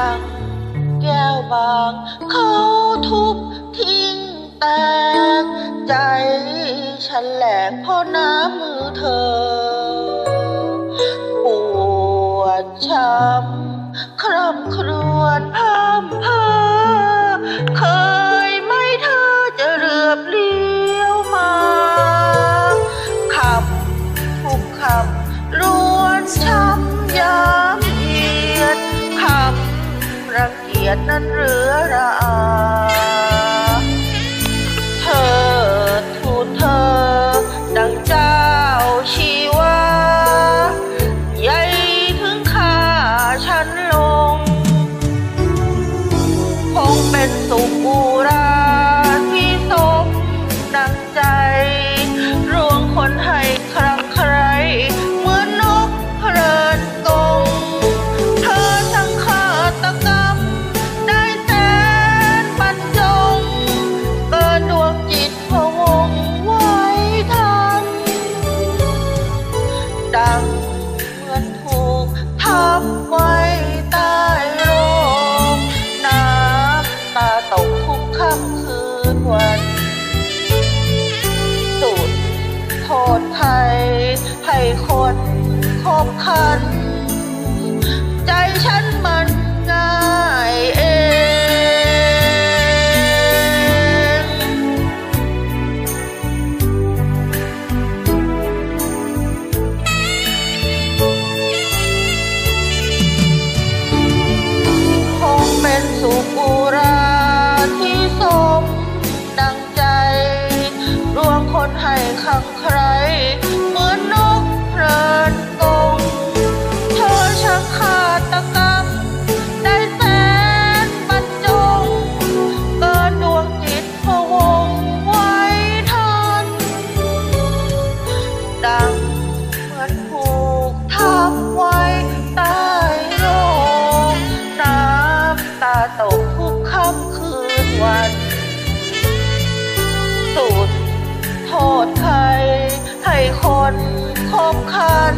ัง แก้วบาง เขาทุบทิ้งแตก ใจฉันแหลกเพราะน้ำมือเธอ ปวดช้ำคร่ำครวญพามเพอเคยไม่เธอจะเรือบเลี้ยวมาคำทุกคำ ยดนั้นเรือระอา นวันสุดโทษไทยให้คนคบคัน ใจฉันมันง่ายเองคงเป็นสุข ขังใคร เหมือนนกเพลินกงเธอช่างฆาดตะกรรม ได้แสนบรรจง เกินดวงจิตพะวงไว้ทัน ดังเหมือนผูกทับไว้ใต้โลกน้ำตาตกทุกค่ำคืนวัน ษใครให้คนคบคัน